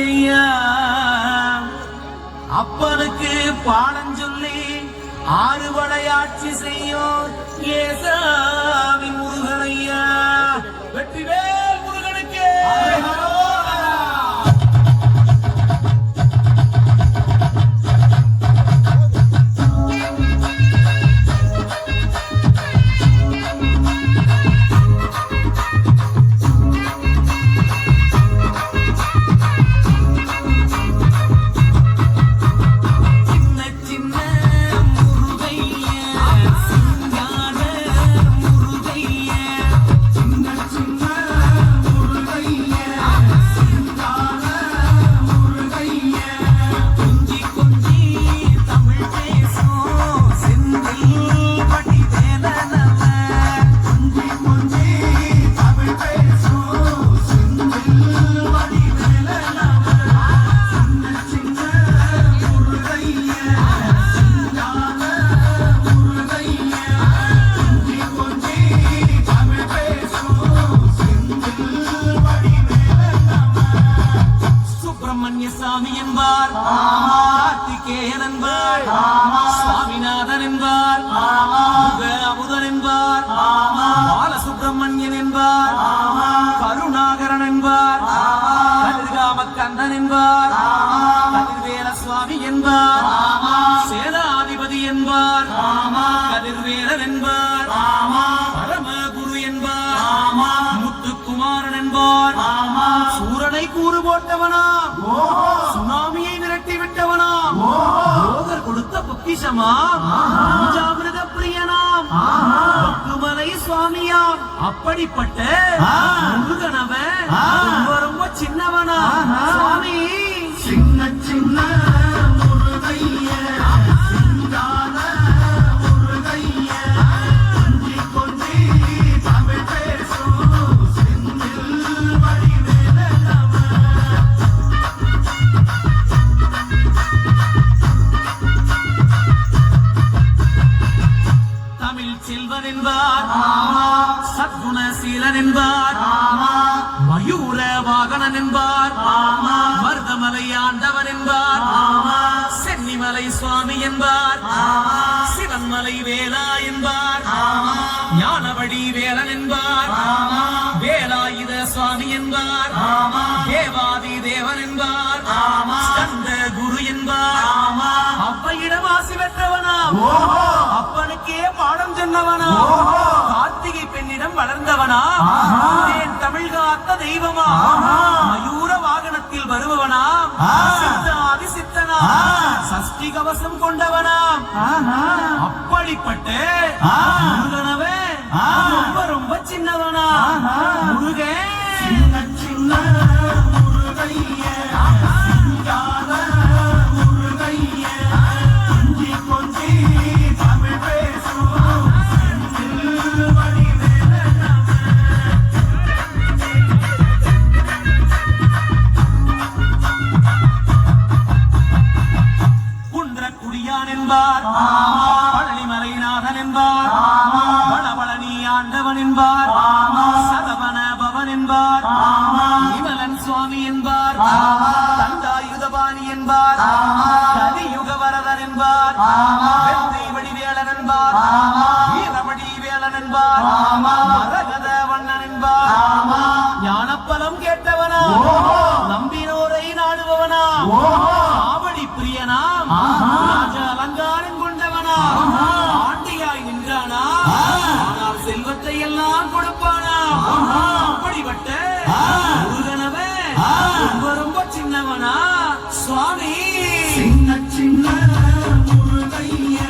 ஐயா. அப்பனுக்கு பாடம் சொல்லி ஆறுபடை செய்யும் ஏசாமி முருகனையா. சுப்பிரமணிய என்பார். கார்த்திகேயன் என்பார். சாமிநாதன் என்பார். அமுதன் என்பார். பாலசுப்பிரமணியன் என்பார். கருணாகரன் என்பார். கந்தன் என்பார். கதிர்வேல சுவாமி என்பார். சேனாதிபதி என்பார். கதிர்வேலன் என்பார். பரமகுரு என்பார். முத்துக்குமாரன் என்பார். சூரனை கூறு போட்டவனா? சுனாமியை விரட்டி விட்டவனா? யோகர் கொடுத்த பொக்கிஷமா? பஞ்சாமிரத பிரியனாம். பக்குமலை சுவாமியாம். அப்படிப்பட்ட முருகனவன் ரொம்ப சின்னவனா? சத்குணசீலன் என்பார் மயூர வாகனன் என்பார் மருதமலை ஆண்டவன் என்பார் சென்னிமலை சுவாமி என்பார். சிவன்மலை வேலா என்பார். ஞானவழி வேலன் என்பார் வேலாயுத சுவாமி என்பார். தேவாதி தேவன் என்பார் ஸ்கந்த குரு என்பார். அப்பையிடம் ஆசி பெற்றவனா அப்பனுக்கே பாடம் சொன்னவனா வளர்ந்தவனா? என் தமிழ் காத்த தெய்வமா? மயூர வாகனத்தில் வருபவனா சித்தாதி சித்தனா? சஷ்டி கவசம் கொண்டவனா? அப்படிப்பட்ட முருகனவன் ரொம்ப ரொம்ப சின்னவனா? வளவளனி ஆண்டவன் என்பார் சதவன பவன் என்பார் விமலன் சுவாமி என்பார் தண்டாயுதபாணி என்பார் கலியுக வரதன் என்பார் பண்ணவனா சுவாமி. சின்ன சின்ன முருகையா